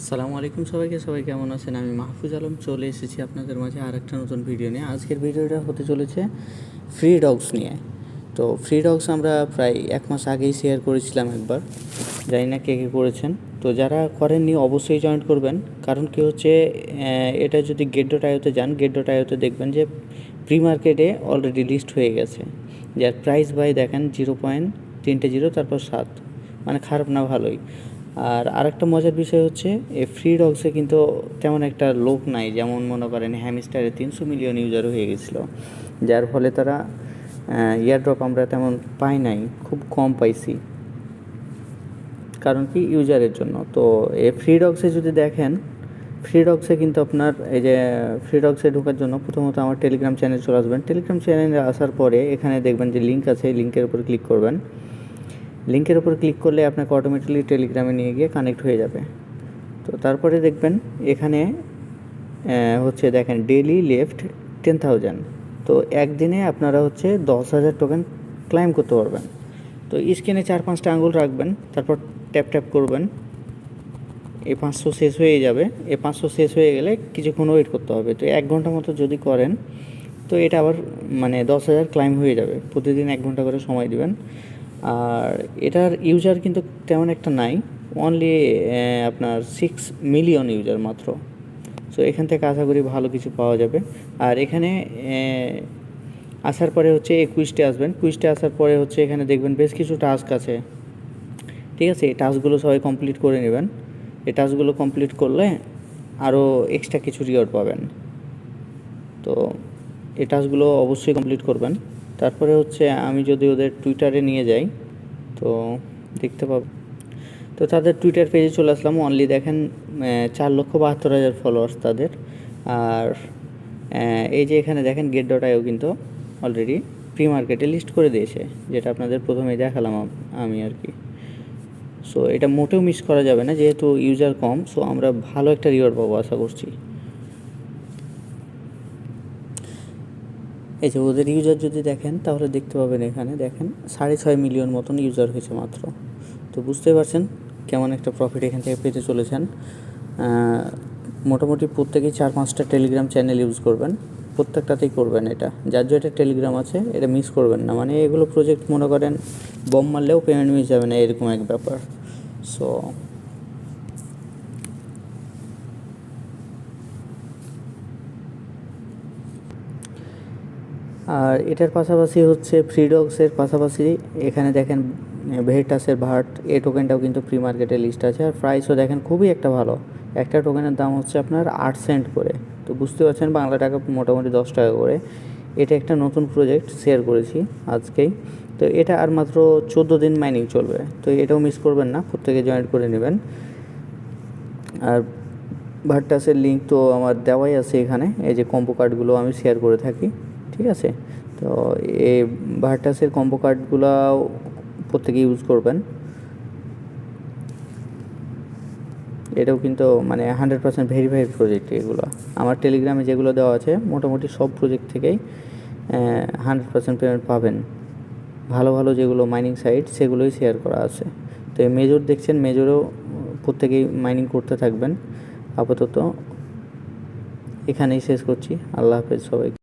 আসসালামু আলাইকুম সবাইকে, সবাই কেমন আছেন? আমি মাহফুজ আলম, চলে এসেছি আপনাদের মাঝে আর একটা নতুন ভিডিও নিয়ে। আজকের ভিডিওটা হতে চলেছে ফ্রি ডগস নিয়ে। তো ফ্রি ডগস আমরা প্রায় এক মাস আগেই শেয়ার করেছিলাম একবার। জানি না কে কে করেছেন। তো যারা করেননি, অবশ্যই জয়েন করবেন। কারণ কি হচ্ছে এটা যদি গেট ডট আয়োতে যান গেট ডট আয়োতে দেখবেন যে প্রি মার্কেটে অলরেডি লিস্ট হয়ে গেছে। যার প্রাইস বাই দেখেন জিরো পয়েন্ট তিনটে জিরো তারপর সাত। মানে খারাপ না ভালোই। আর আরেকটা মজার বিষয় হচ্ছে, এই ফ্রি ডগসে কিন্তু তেমন একটা লোক নাই। যেমন মনে করেন হ্যামিস্টারে তিনশো মিলিয়ন ইউজার হয়ে গেছিল। যার ফলে তারা ইয়ারড্রপ আমরা তেমন পাই নাই, খুব কম পাইছি। কারণ কি? ইউজারের জন্য। তো এই ফ্রি ডগসে যদি দেখেন ফ্রি ডগসে কিন্তু আপনার, এই যে ফ্রি ডগসে ঢোকার জন্য প্রথমত আমার টেলিগ্রাম চ্যানেল চলে আসবেন। টেলিগ্রাম চ্যানেলে আসার পরে এখানে দেখবেন যে লিঙ্ক আছে, এই লিঙ্কের উপর ক্লিক করবেন। লিঙ্কের উপর ক্লিক করলে আপনাকে অটোমেটিকলি টেলিগ্রামে নিয়ে গিয়ে কানেক্ট হয়ে যাবে। তো তারপরে দেখবেন এখানে হচ্ছে দেখেন ডেলি লেফট টেন থাউজেন্ড তো একদিনে আপনারা হচ্ছে দশ হাজার টোকেন ক্লাইম করতে পারবেন। তো স্ক্রিনে চার পাঁচটা আঙুল রাখবেন, তারপর ট্যাপ ট্যাপ করবেন। এ পাঁচশো শেষ হয়ে যাবে। এ পাঁচশো শেষ হয়ে গেলে কিছুক্ষণ ওয়েট করতে হবে। তো এক ঘণ্টা মতো যদি করেন, তো এটা আবার মানে দশ হাজার ক্লাইম হয়ে যাবে। প্রতিদিন এক ঘণ্টা করে সময় দিবেন। আর এটার ইউজার কিন্তু তেমন একটা নাই। অনলি আপনার সিক্স মিলিয়ন ইউজার মাত্র। সো এখান থেকে আশা করি ভালো কিছু পাওয়া যাবে। আর এখানে আসার পরে হচ্ছে এই কুইজটে আসবেন। কুইজটে আসার পরে হচ্ছে এখানে দেখবেন বেশ কিছু টাস্ক আছে। ঠিক আছে? এই টাস্কগুলো সবাই কমপ্লিট করে নেবেন। এই টাস্কগুলো কমপ্লিট করলে আরও এক্সট্রা কিছু রিওয়ার্ড পাবেন। তো এই টাস্কগুলো অবশ্যই কমপ্লিট করবেন। তারপরে হচ্ছে আমি যদি ওদের টুইটারে নিয়ে যাই, তো দেখতে পাব। তো তাদের টুইটার পেজে চলে আসলাম। অনলি দেখেন চার লক্ষ বাহাত্তর হাজার ফলোয়ার্স তাদের। আর এই যে এখানে দেখেন গেট ডট আইও কিন্তু অলরেডি প্রি মার্কেটে লিস্ট করে দিয়েছে, যেটা আপনাদের প্রথমেই দেখালাম আমি আর কি। সো এটা মোটেও মিস করা যাবে না, যেহেতু ইউজার কম সো আমরা ভালো একটা রিওয়ার্ড পাবো, আশা করছি। এই যে ওদের ইউজার যদি দেখেন, তাহলে দেখতে পাবেন এখানে, দেখেন সাড়ে ছয় মিলিয়ন মতন ইউজার হয়েছে মাত্র। তো বুঝতে পারছেন কেমন একটা প্রফিট এখান থেকে পেতে চলেছেন। মোটামুটি প্রত্যেকেই চার পাঁচটা টেলিগ্রাম চ্যানেল ইউজ করবেন। প্রত্যেকটাতেই করবেন এটা। যার যেটা টেলিগ্রাম আছে, এটা মিস করবেন না। মানে এগুলো প্রজেক্ট মনে করেন বম মারলেও পেমেন্ট মিস যাবে না, এরকম এক ব্যাপার। সো আর এটার পাশাপাশি হচ্ছে ফ্রিডক্সের পাশাপাশি এখানে দেখেন ভেরিটাসের ভার্ট এই টোকেনটাও কিন্তু প্রি মার্কেটে লিস্ট আছে। আর প্রাইসও দেখেন খুবই একটা ভালো। একটা টোকেনের দাম হচ্ছে আপনার আট সেন্ট করে। তো বুঝতে পারছেন, বাংলা টাকা মোটামুটি দশ টাকা করে। এটা একটা নতুন প্রজেক্ট শেয়ার করেছি আজকেই। তো এটা আর মাত্র চোদ্দ দিন মাইনিং চলবে। তো এটাও মিস করবেন না, প্রত্যেকে জয়েন করে নেবেন। আর ভার্টাসের লিঙ্ক তো আমার দেওয়াই আছে এখানে। এই যে কম্পো কার্ডগুলো আমি শেয়ার করে থাকি। ঠিক আছে? তো এই ভার্টাসের কম্বো কার্ডগুলো প্রত্যেকে ইউজ করবেন। এটাও কিন্তু মানে হান্ড্রেড পার্সেন্ট ভেরিফাইড প্রজেক্ট এগুলো। আমার টেলিগ্রামে যেগুলো দেওয়া আছে, মোটামুটি সব প্রজেক্ট থেকেই হান্ড্রেড পার্সেন্ট পেমেন্ট পাবেন। ভালো ভালো যেগুলো মাইনিং সাইট সেগুলোই শেয়ার করা আছে। তো এই মেজর দেখছেন মেজরও প্রত্যেকেই মাইনিং করতে থাকবেন। আপাতত এখানেই শেষ করছি। আল্লাহ হাফেজ সবাইকে।